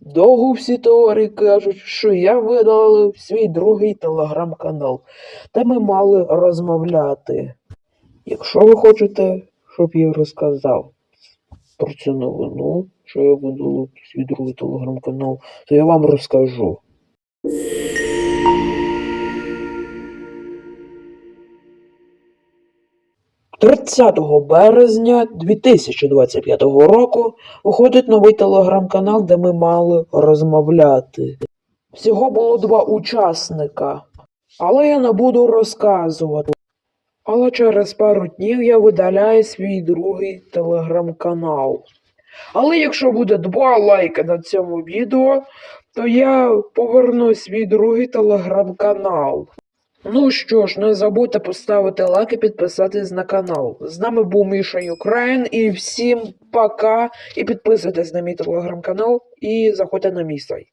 Довго всі теорії кажуть, що я видалив свій другий телеграм-канал, де ми мали розмовляти. Якщо ви хочете, щоб я розказав про цю новину, що я видалив свій другий телеграм-канал, то я вам розкажу. Тридцятого березня 2025 року виходить новий телеграм-канал, де ми мали розмовляти. Всього було два учасника, але я не буду розказувати. Але через пару днів я видаляю свій другий телеграм-канал. Але якщо буде два лайки на цьому відео, то я поверну свій другий телеграм-канал. Ну що ж, не забудьте поставити лайк і підписатись на канал. З нами був Міша Юкраїн і всім пока. І підписуйтесь на мій телеграм-канал і заходьте на мій сайт.